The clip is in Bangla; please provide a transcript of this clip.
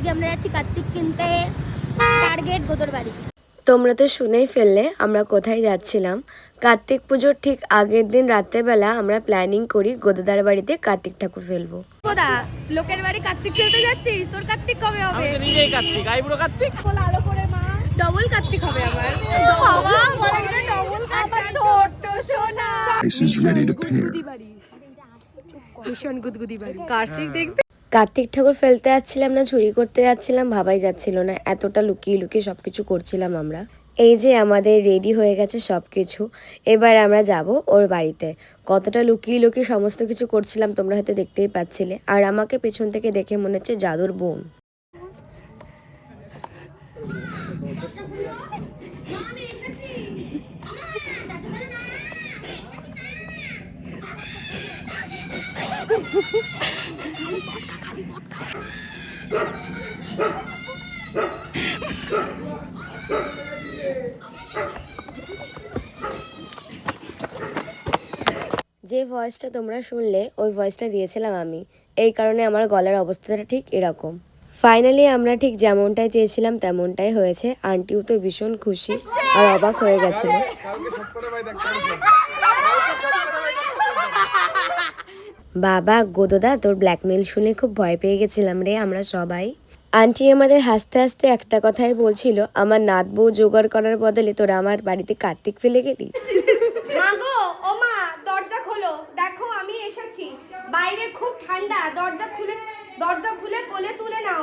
আজকে আমরা যাচ্ছি কার্তিক কিনতে টার্গেট গোদর বাড়ি। তোমরা তো শুনেই ফেললে আমরা কোথায় যাচ্ছিলাম। কার্তিক পুজোর ঠিক আগের দিন রাত্রেবেলা আমরা প্ল্যানিং করি গোদাদার বাড়িতে কার্তিক ঠাকুর ফেলব। কোদা লোকের বাড়ি কার্তিক খেলতে যাচ্ছিস? তোর কার্তিক কবে হবে? আমি তো নিজেই কার্তিক আইবুড়ো কার্তিক। আলো করে মা। ডবল কার্তিক হবে আমার। বাবা ডবল আমার ছোট্ট সোনা। Ice is ready to pair. ভীষণ গুদগুদি বাড়ি। কার্তিক দেখবে? কার্তিক ঠাকুর ফেলতে যাচ্ছিলাম না, চুরি করতে যাচ্ছিলাম, ভাবাই যাচ্ছিল না। এতটা লুকিয়ে লুকিয়ে সব কিছু করছিলাম আমরা। এই যে আমাদের রেডি হয়ে গেছে সব কিছু এবার আমরা যাব ওর বাড়িতে। কতটা লুকিয়ে লুকিয়ে সমস্ত কিছু করছিলাম তোমরা হয়তো দেখতেই পাচ্ছিলে। আর আমাকে পেছন থেকে দেখে মনে হচ্ছে জাদুর বোন। যে ভয়েসটা তোমরা শুনলে, ওই ভয়েসটা দিয়েছিলাম আমি। এই কারণে আমার গলার অবস্থাটা ঠিক এরকম। ফাইনালি আমরা ঠিক যেমনটাই চেয়েছিলাম, তেমনটাই হয়েছে। আন্টিও তো ভীষণ খুশি আর অবাক হয়ে গেছিল। বাবা, গোদদা, তোর ব্ল্যাকমেল শুনে খুব ভয় পেয়ে গেছিলাম রে আমরা সবাই। আন্টি আমাদের হাসতে হাসতে একটা কথাই বলছিল, আমার নাত বউ জোগাড় করার বদলে তোরা আমার বাড়িতে কার্তিক ফেলে গেলি? দরজা খুলে দরজা খুলে কোলে তুলে নাও।